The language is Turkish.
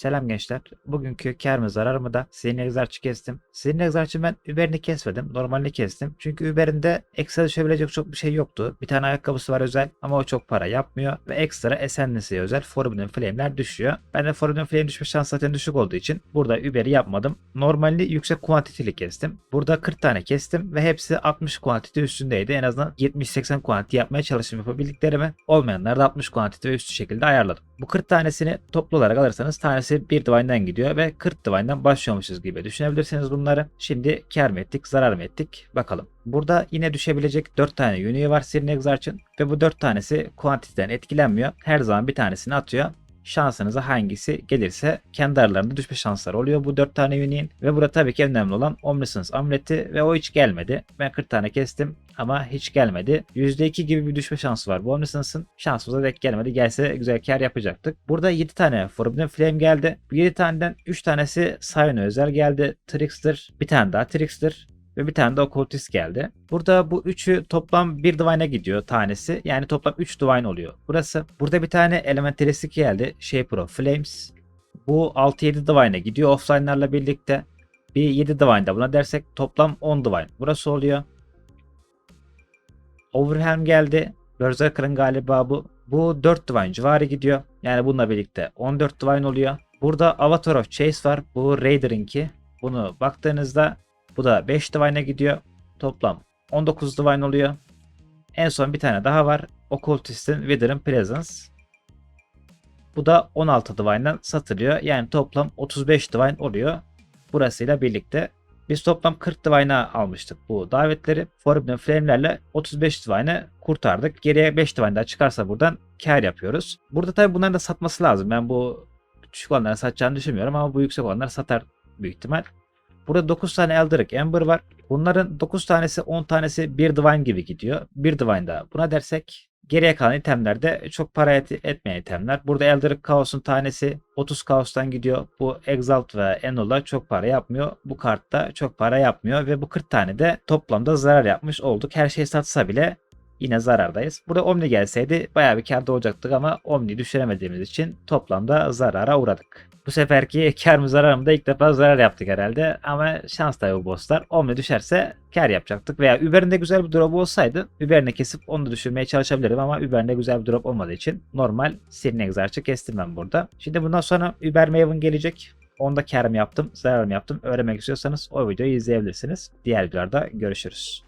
Selam gençler. Bugünkü kar mı zarar mı da sizin egzerçi kestim. Sizin egzerçi ben Uber'ini kesmedim. Normalini kestim. Çünkü Uber'in de ekstra düşebilecek çok bir şey yoktu. Bir tane ayakkabısı var özel ama o çok para yapmıyor. Ve ekstra Ascendancy'ye özel Forbidden Flame'ler düşüyor. Ben de Forbidden Flame düşme şansı zaten düşük olduğu için burada Uber'i yapmadım. Normalini yüksek kuantiteli kestim. Burada 40 tane kestim ve hepsi 60 kuantite üstündeydi. En azından 70-80 kuantite yapmaya çalıştım yapabildiklerimi. Olmayanları da 60 kuantite ve üstü şekilde ayarladım. Bu 40 tanesini toplu olarak alırsanız tanesi bir divine'den gidiyor ve 40 divine'dan başlıyormuşuz gibi düşünebilirsiniz bunları. Şimdi kar mı ettik, zarar mı ettik bakalım. Burada yine düşebilecek 4 tane unique var Sirin Exarch'ın ve bu 4 tanesi kuantiteden etkilenmiyor. Her zaman bir tanesini atıyor şansınıza hangisi gelirse kendi aralarında düşme şansları oluyor bu 4 tane uniğin. Ve burada tabii ki önemli olan Omniscience amuleti ve o hiç gelmedi. Ben 40 tane kestim ama hiç gelmedi. %2 gibi bir düşme şansı var bu Omniscience'ın. Şansımıza denk gelmedi. Gelse güzel kar yapacaktık. Burada 7 tane Forbidden Flame geldi. Bu 7 taneden 3 tanesi Sion'a özel geldi. Trickster, bir tane daha Trickster ve bir tane de Occultist geldi. Burada bu üçü toplam bir Divine'a gidiyor tanesi. Yani toplam 3 Divine oluyor. Burası. Burada bir tane Elementalistik geldi. Shaper of Flames. Bu 6-7 Divine'a gidiyor offline'larla birlikte. Bir 7 Divine'da buna dersek toplam 10 Divine. Burası oluyor. Overhelm geldi. Berserker'ın galiba bu. Bu 4 Divine civarı gidiyor. Yani bununla birlikte 14 Divine oluyor. Burada Avatar of Chase var. Bu Raider'ınki. Bunu baktığınızda bu da 5 Divine'a gidiyor. Toplam 19 Divine oluyor. En son bir tane daha var. Occultist'in Wither'ın Presence. Bu da 16 Divine'dan satılıyor. Yani toplam 35 Divine oluyor. Burasıyla birlikte. Biz toplam 40 Divine'a almıştık bu davetleri. Forbidden Flame'lerle 35 Divine'ı kurtardık. Geriye 5 Divine daha çıkarsa buradan kar yapıyoruz. Burada tabi bunların da satması lazım. Ben bu düşük olanları satacağını düşünmüyorum ama bu yüksek olanlar satar büyük ihtimal. Burada 9 tane Eldritch Ember var. Bunların 9 tanesi 10 tanesi bir Divine gibi gidiyor. Bir Divine da buna dersek geriye kalan itemler de çok para et- etmeyen itemler. Burada Eldritch Chaos'un tanesi 30 Chaos'tan gidiyor. Bu Exalt ve Enola çok para yapmıyor. Bu kartta çok para yapmıyor ve bu 40 tane de toplamda zarar yapmış olduk. Her şey satsa bile yine zarardayız. Burada Omni gelseydi bayağı bir karda olacaktık ama Omni düşüremediğimiz için toplamda zarara uğradık. Bu seferki kar mı zarar mı da ilk defa zarar yaptık herhalde. Ama şans tabi bu bosslar. Omni düşerse kar yapacaktık. Veya Uber'in de güzel bir drop olsaydı Uber'ini kesip onu da düşürmeye çalışabilirim ama Uber'in de güzel bir drop olmadığı için normal Sirin Exarch'ı kestim ben burada. Şimdi bundan sonra Uber Maven gelecek. Onda kar mı yaptım, zarar mı yaptım öğrenmek istiyorsanız o videoyu izleyebilirsiniz. Diğer videolarda görüşürüz.